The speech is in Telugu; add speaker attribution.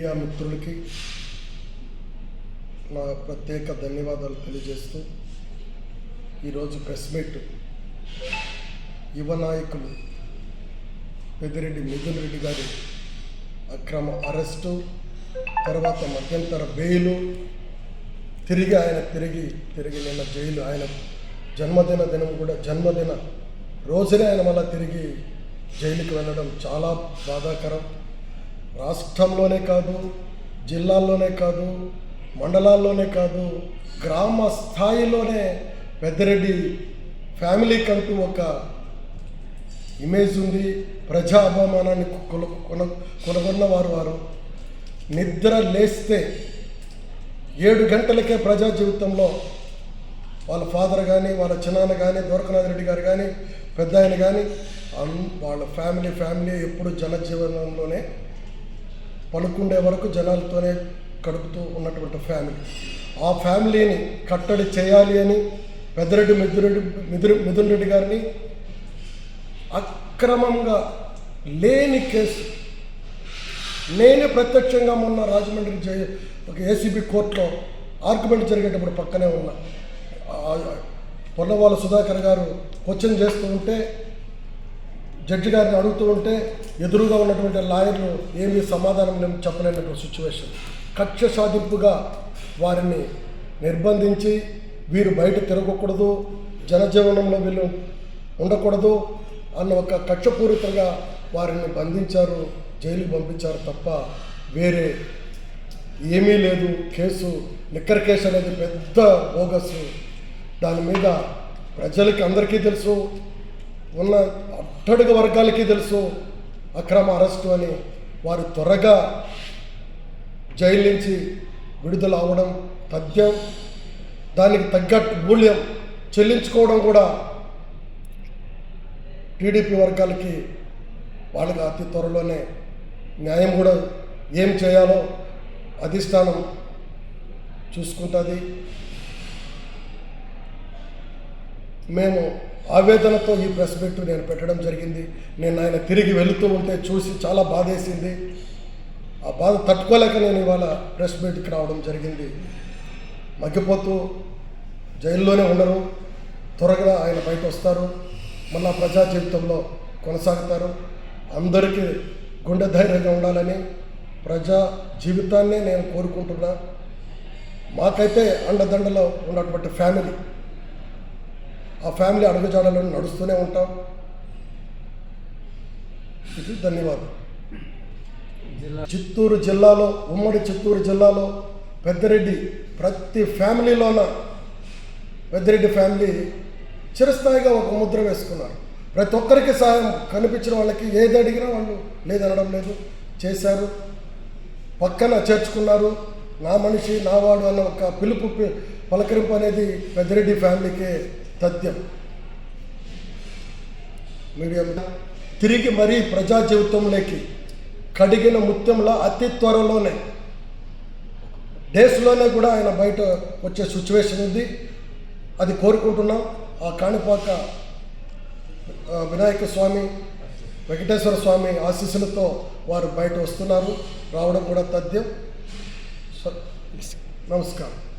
Speaker 1: మీడియా మిత్రులకి నా ప్రత్యేక ధన్యవాదాలు తెలియజేస్తూ ఈరోజు ప్రెస్ మీట్ యువ నాయకులు పెద్దిరెడ్డి మిథున్ రెడ్డి గారి అక్రమ అరెస్టు తర్వాత మధ్యంతర బెయిలు తిరిగి ఆయన తిరిగి తిరిగి నిన్న జైలు ఆయన జన్మదిన దినం కూడా జన్మదిన రోజునే ఆయన మళ్ళీ తిరిగి జైలుకి వెళ్ళడం చాలా బాధాకరం. రాష్ట్రంలోనే కాదు జిల్లాల్లోనే కాదు మండలాల్లోనే కాదు గ్రామ స్థాయిలోనే పెద్దరెడ్డి ఫ్యామిలీకి అంటూ ఒక ఇమేజ్ ఉంది. ప్రజా అవమానాన్ని కొన కొనగొన్న వారు వారు. నిద్ర లేస్తే ఏడు గంటలకే ప్రజా జీవితంలో వాళ్ళ ఫాదర్ కానీ వాళ్ళ చిన్నాన్న కానీ దొరకనాథ్ రెడ్డి గారు కానీ పెద్ద ఆయన కానీ వాళ్ళ ఫ్యామిలీ ఫ్యామిలీ ఎప్పుడు జనజీవనంలోనే పడుకుండే వరకు జనాలతోనే గడుపుతూ ఉన్నటువంటి ఫ్యామిలీ ఆ ఫ్యామిలీని కట్టడి చేయాలి అని పెద్దరెడ్డి మిథురెడ్డి మిథురు మిథున్ రెడ్డి గారిని అక్రమంగా లేని కేసు. నేనే ప్రత్యక్షంగా మొన్న రాజమండ్రి జై ఒక ఏసీబీ కోర్టులో ఆర్గ్యుమెంట్ జరిగేటప్పుడు పక్కనే ఉన్నా. ఆ- పొన్నవాళ్ళ సుధాకర్ గారు క్వశ్చన్ చేస్తూ ఉంటే జడ్జి గారిని అడుగుతూ ఉంటే ఎదురుగా ఉన్నటువంటి లాయర్లు ఏమీ సమాధానం లేదు చెప్పలేనటువంటి సిచ్యువేషన్ కక్ష సాధింపుగా వారిని నిర్బంధించి వీరు బయట తిరగకూడదు జనజీవనంలో వీళ్ళు ఉండకూడదు అన్న ఒక కక్షపూరితంగా వారిని బంధించారు జైలుకి పంపించారు తప్ప వేరే ఏమీ లేదు. కేసు లిక్కర్ కేసు అనేది పెద్ద బోగస్. దాని మీద ప్రజలకి అందరికీ తెలుసు. ఉన్న అట్టడుగు వర్గాలకి తెలుసు అక్రమ అరెస్టు అని వారు త్వరగా జైలు నుంచి విడుదల అవడం తథ్యం దానికి తగ్గట్టు మూల్యం చెల్లించుకోవడం కూడా టీడీపీ వర్గాలకి వాళ్ళకి అతి త్వరలోనే న్యాయం కూడా ఏం చేయాలో అధిష్టానం చూసుకుంటుంది. మేము ఆవేదనతో ఈ ప్రెస్ మీట్ నేను పెట్టడం జరిగింది. నేను ఆయన తిరిగి వెళుతూ ఉంటే చూసి చాలా బాధేసింది. ఆ బాధ తట్టుకోలేక నేను ఇవాళ ప్రెస్ మీట్కి రావడం జరిగింది. మగ్గిపోతూ జైల్లోనే ఉండరు. త్వరగా ఆయన బయట వస్తారు. మళ్ళా ప్రజా జీవితంలో కొనసాగుతారు. అందరికీ గుండె ధైర్యంగా ఉండాలని ప్రజా జీవితాన్నే నేను కోరుకుంటున్నా. మాకైతే అండదండలో ఉన్నటువంటి ఫ్యామిలీ. ఆ ఫ్యామిలీ అడుగుజాడలో నడుస్తూనే ఉంటాం. ఇది ధన్యవాదాలు చిత్తూరు జిల్లాలో ఉమ్మడి చిత్తూరు జిల్లాలో పెద్దరెడ్డి ప్రతి ఫ్యామిలీలోన పెద్దరెడ్డి ఫ్యామిలీ చిరస్థాయిగా ఒక ముద్ర వేసుకున్నారు. ప్రతి ఒక్కరికి సహాయం కనిపించిన వాళ్ళకి ఏది అడిగినా వాళ్ళు లేదనడం లేదు. చేశారు. పక్కన చేర్చుకున్నారు. నా మనిషి నా వాడు అన్న ఒక పిలుపు పలకరింపు అనేది పెద్దరెడ్డి ఫ్యామిలీకే తథ్యం. మీడియం. తిరిగి మరీ ప్రజా జీవితంలోకి కడిగిన ముత్యంలో అతి త్వరలోనే డేస్లోనే కూడా ఆయన బయట వచ్చే సిచ్యువేషన్ ఉంది. అది కోరుకుంటున్నాం. ఆ కాణిపాక వినాయక స్వామి వెంకటేశ్వర స్వామి ఆశీస్సులతో వారు బయట వస్తున్నారు. రావడం కూడా తథ్యం. నమస్కారం.